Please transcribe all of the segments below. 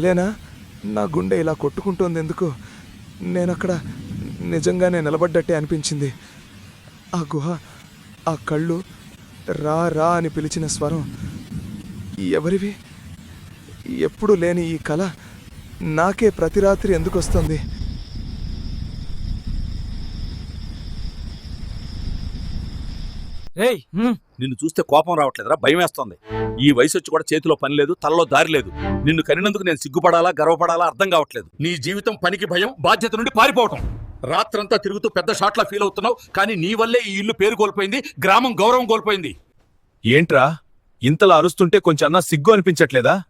కలేనా నా గుండె ఇలా కొట్టుకుంటోంది ఎందుకు? నేనక్కడ నిజంగానే నిలబడ్డట్టే అనిపించింది. ఆ గుహ ఆ కళ్ళు రా రా అని పిలిచిన స్వరం. ఎవరివి? ఎప్పుడు లేని ఈ కళ నాకే ప్రతి రాత్రి ఎందుకు వస్తుంది నిన్ను చూస్తే కోపం రావట్లేదురా భయం వేస్తోంది ఈ వయసు వచ్చి కూడా చేతిలో పని లేదు తలలో దారి లేదు. నిన్ను కనినందుకు నేను సిగ్గుపడాలా గర్వపడాలా అర్థం కావట్లేదు. నీ జీవితం పనికి భయం బాధ్యత నుండి పారిపోవటం. రాత్రంతా తిరుగుతూ పెద్ద షాట్లా ఫీల్ అవుతున్నావు కానీ నీ వల్లే ఈ ఇల్లు పేరు కోల్పోయింది గ్రామం గౌరవం కోల్పోయింది. ఏంట్రా? ఇంతలా అరుస్తుంటే కొంచెం అన్నా సిగ్గు అనిపించట్లేదా?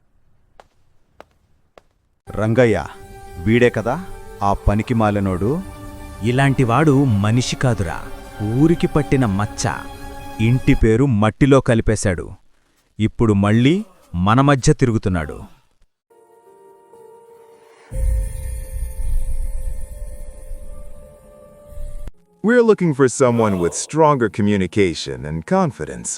రంగయ్య వీడే కదా ఆ పనికి మాలినోడు? ఇలాంటివాడు మనిషి కాదురా. ఊరికి పట్టిన మచ్చ. ఇంటి పేరు మట్టిలో కలిపేశాడు. ఇప్పుడు మళ్ళీ మన మధ్య తిరుగుతున్నాడు We're looking for someone with stronger communication and confidence.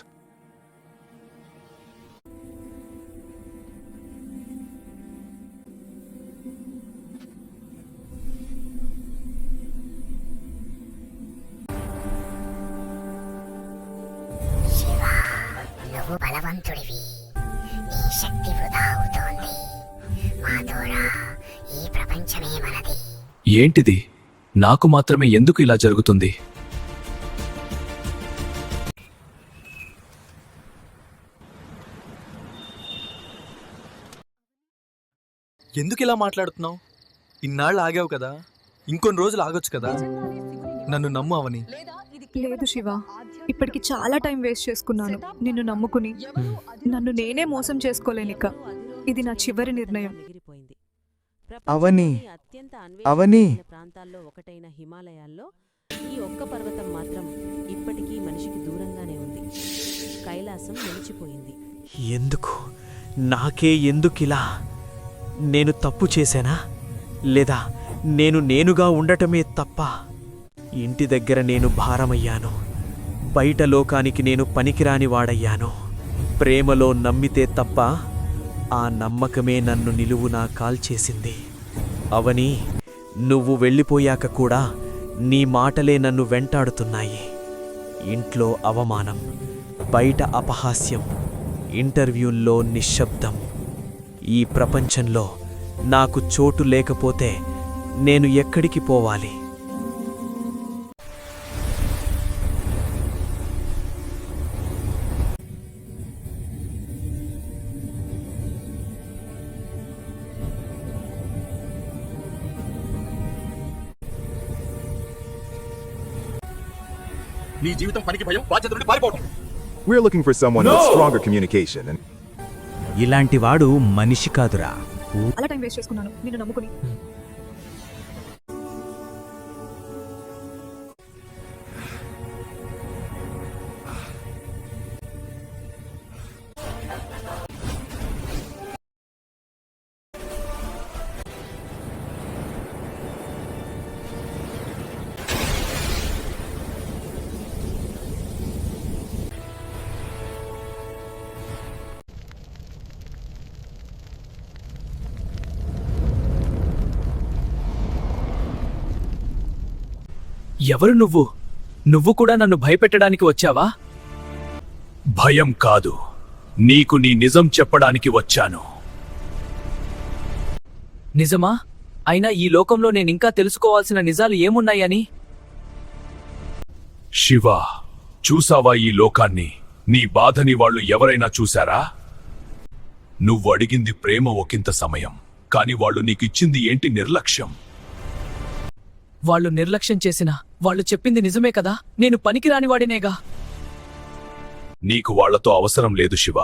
బలవంతుడివి నీ శక్తి వృధా అవుతోంది. మాతోరా ఈ ప్రపంచమే మనది. ఏంటిది? నాకు మాత్రమే ఎందుకు ఇలా జరుగుతుంది? ఎందుకు ఇలా మాట్లాడుతున్నావు? ఇన్నాళ్ళు ఆగావు కదా. ఇంకొన్ని రోజులు ఆగొచ్చు కదా. నన్ను నమ్ము అవని. లేదు శివ. ఇప్పటికి చాలా టైం వేస్ట్ చేసుకున్నాను. నిన్ను నమ్ముకుని. నన్ను నేనే మోసం చేసుకోలేనిక ఇది నా చివరి నిర్ణయం. అవని, అవని అవని. ప్రాంతాల్లో ఒకటైన హిమాలయాల్లో ఈ ఒక్క పర్వతం మాత్రం ఇప్పటికీ మనిషికి దూరంగానే ఉంది. కైలాసం నిలిచిపోయింది. ఎందుకు? నాకే ఎందుకిలా? నేను తప్పు చేశానా? లేదా నేను నేనుగా ఉండటమే తప్ప? ఇంటి దగ్గర నేను భారమయ్యాను. బయట లోకానికి నేను పనికిరాని వాడయ్యాను. ప్రేమలో నమ్మితే తప్ప ఆ నమ్మకమే నన్ను నిలువునా కాల్చేసింది. అవని నువ్వు వెళ్ళిపోయాక కూడా నీ మాటలే నన్ను వెంటాడుతున్నాయి. ఇంట్లో అవమానం బయట అపహాస్యం ఇంటర్వ్యూల్లో నిశ్శబ్దం. ఈ ప్రపంచంలో నాకు చోటు లేకపోతే నేను ఎక్కడికి పోవాలి? నీ జీవితం పనికి భయం బాధ్యత నుండి పారిపోవటం. We're looking for someone with stronger communication and ఇలాంటివాడు మనిషి కాదురా. చాలా టైం వేస్ట్ చేసుకున్నాను. నిన్ను నమ్ముకుని. ఎవరు నువ్వు? నువ్వు కూడా నన్ను భయపెట్టడానికి వచ్చావా? భయం కాదు. నీకు నీ నిజం చెప్పడానికి వచ్చాను. నిజమా? అయినా ఈ లోకంలో నేనింకా తెలుసుకోవాల్సిన నిజాలు ఏమున్నాయని? శివ చూసావా ఈ లోకాన్ని? నీ బాధని వాళ్ళు ఎవరైనా చూశారా? నువ్వు అడిగింది ప్రేమ ఒకంత సమయం కాని వాళ్ళు నీకిచ్చింది ఏంటి నిర్లక్ష్యం? వాళ్ళు నిర్లక్ష్యం చేసినా వాళ్ళు చెప్పింది నిజమే కదా? నేను పనికిరాని వాడినేగా నీకు వాళ్ళతో అవసరం లేదు శివ.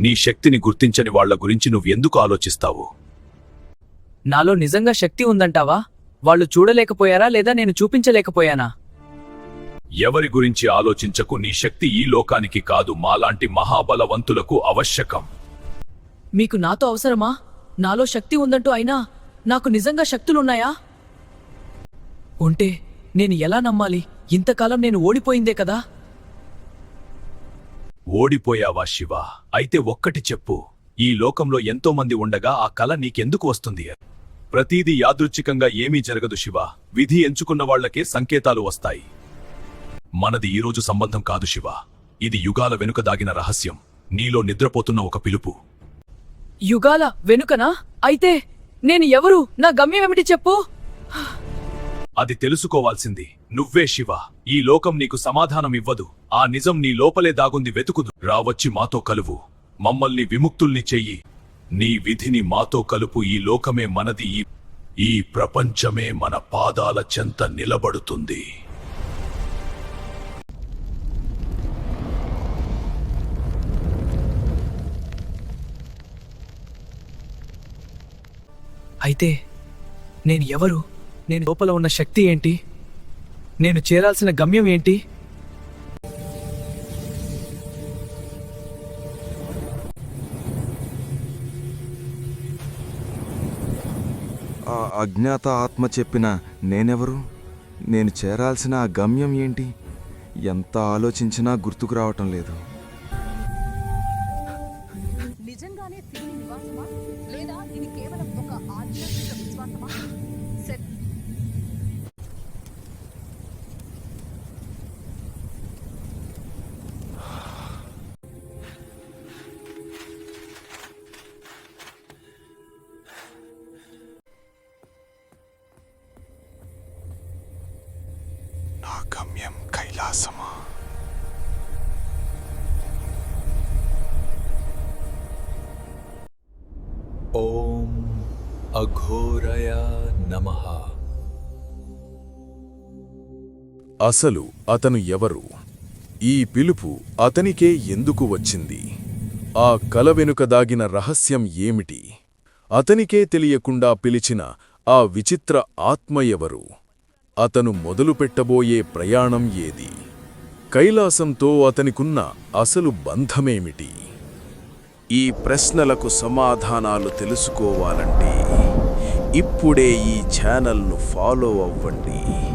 నీ శక్తిని గుర్తించని వాళ్ళ గురించి నువ్వెందుకు ఆలోచిస్తావు? నాలో నిజంగా శక్తి ఉందంటావా? వాళ్ళు చూడలేకపోయారా లేదా నేను చూపించలేకపోయానా? ఎవరి గురించి ఆలోచించకు నీ శక్తి ఈ లోకానికి కాదు మాలాంటి మహాబలవంతులకు అవశ్యకం మీకు నాతో అవసరమా? నాలో శక్తి ఉందంటూ అయినా నాకు నిజంగా శక్తులున్నాయా? ఉంటే నేను ఎలా నమ్మాలి? ఇంతకాలం నేను ఓడిపోయిందే కదా? ఓడిపోయావా శివ? అయితే ఒక్కటి చెప్పు. ఈ లోకంలో ఎంతో మంది ఉండగా ఆ కల నీకెందుకు వస్తుంది? ప్రతీది యాదృచ్ఛికంగా ఏమీ జరగదు శివ. విధి ఎంచుకున్న వాళ్ళకే సంకేతాలు వస్తాయి. మనది ఈ రోజు సంబంధం కాదు శివ. ఇది యుగాల వెనుక దాగిన రహస్యం. నీలో నిద్రపోతున్న ఒక పిలుపు. యుగాల వెనుకనా? అయితే నేను ఎవరు? నా గమ్యం ఏమిటి చెప్పు? అది తెలుసుకోవాల్సింది. నువ్వే శివ. ఈ లోకం నీకు సమాధానం ఇవ్వదు. ఆ నిజం నీ లోపలే దాగుంది వెతుకుదు. రావచ్చి మాతో కలువు. మమ్మల్ని విముక్తుల్ని చెయ్యి. నీ విధిని మాతో కలుపు. ఈ లోకమే మనది. ఈ ఈ ప్రపంచమే మన పాదాల చెంత నిలబడుతుంది. అయితే నేను ఎవరు? నేను లోపల ఉన్న శక్తి ఏంటి? నేను చేరాల్సిన గమ్యం ఏంటి? ఆ అజ్ఞాత ఆత్మ చెప్పిన నేనెవరు? నేను చేరాల్సిన ఆ గమ్యం ఏంటి? ఎంత ఆలోచించినా గుర్తుకు రావటం లేదు. గమ్యం కైలాసమా ఓం అఘోరయ నమః అసలు అతను ఎవరు? ఈ పిలుపు అతనికే ఎందుకు వచ్చింది? ఆ కల వెనుక దాగిన రహస్యం ఏమిటి? అతనికే తెలియకుండా పిలిచిన ఆ విచిత్ర ఆత్మ ఎవరు? అతను మొదలుపెట్టబోయే ప్రయాణం ఏది? కైలాసంతో అతనికున్న అసలు బంధమేమిటి? ఈ ప్రశ్నలకు సమాధానాలు తెలుసుకోవాలంటే ఇప్పుడే ఈ ఛానల్ను ఫాలో అవ్వండి.